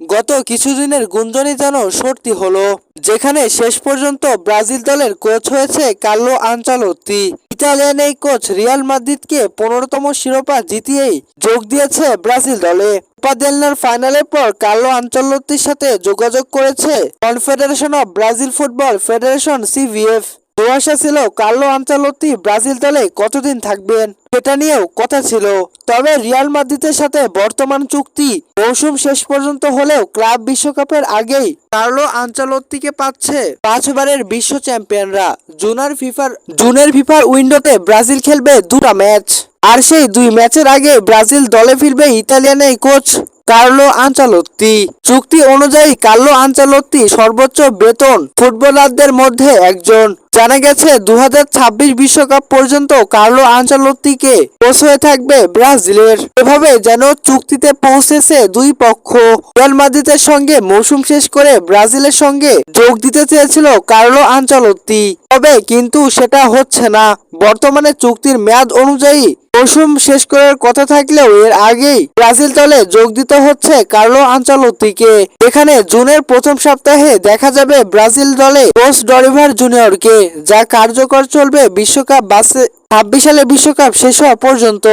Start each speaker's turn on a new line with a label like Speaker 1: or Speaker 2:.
Speaker 1: গত কিছুদিনের গুঞ্জনই যেন সত্যি হলো, যেখানে শেষ পর্যন্ত ব্রাজিল দলের কোচ হয়েছে কার্লো আঞ্চালোত্তি ইতালিয়ান এই কোচ রিয়াল মাদ্রিদকে পনেরোতম শিরোপা জিতিয়েই যোগ দিয়েছে ব্রাজিল দলে। উপাদেলনার ফাইনালের পর কার্লো আঞ্চলত্তির সাথে যোগাযোগ করেছে confederation of Brazil football federation CBF. দুয়াশা ছিল কার্লো আঞ্চালত্তি ব্রাজিল দলে কতদিন থাকবেন সেটা নিয়েও কথা ছিল। তবে রিয়াল মাদ্রিদের সাথে বর্তমান চুক্তি মৌসুম শেষ পর্যন্ত হলেও ক্লাব বিশ্বকাপের আগেই কার্লো আঞ্চালত্তিকে পাচ্ছে পাঁচবারের বিশ্ব চ্যাম্পিয়নরা। জুনার ফিফার জুনের ফিফার উইন্ডোতে ব্রাজিল খেলবে দুটা ম্যাচ। আর সেই দুই ম্যাচের আগে ব্রাজিল দলে ফিরবে ইতালিয়ান এই কোচ কার্লো আঞ্চালত্তি। চুক্তি অনুযায়ী কার্লো আঞ্চালত্তি সর্বোচ্চ বেতন ফুটবলারদের মধ্যে একজন। জানা গেছে দু বিশ্বকাপ পর্যন্ত কার্লো আঞ্চালত্তিকে কোচ হয়ে থাকবে ব্রাজিলের। এভাবে যেন চুক্তিতে পৌঁছেছে দুই পক্ষ। রিয়াল মাদ্রিদের সঙ্গে মৌসুম শেষ করে ব্রাজিলের সঙ্গে যোগ দিতে চেয়েছিল কার্লো আঞ্চালত্তি। তবে কিন্তু সেটা হচ্ছে না। বর্তমানে চুক্তির মেয়াদ অনুযায়ী মৌসুম শেষ করার কথা থাকলেও এর আগেই ব্রাজিল দলে যোগ দিতে হচ্ছে কার্লো আঞ্চলতিকে এখানে জুনের প্রথম সপ্তাহে দেখা যাবে ব্রাজিল দলে কোচ ডরিভার জুনিয়রকে, যা কার্যকর চলবে বিশ্বকাপ বাসে ছাব্বিশ সালে বিশ্বকাপ শেষ হওয়া পর্যন্ত।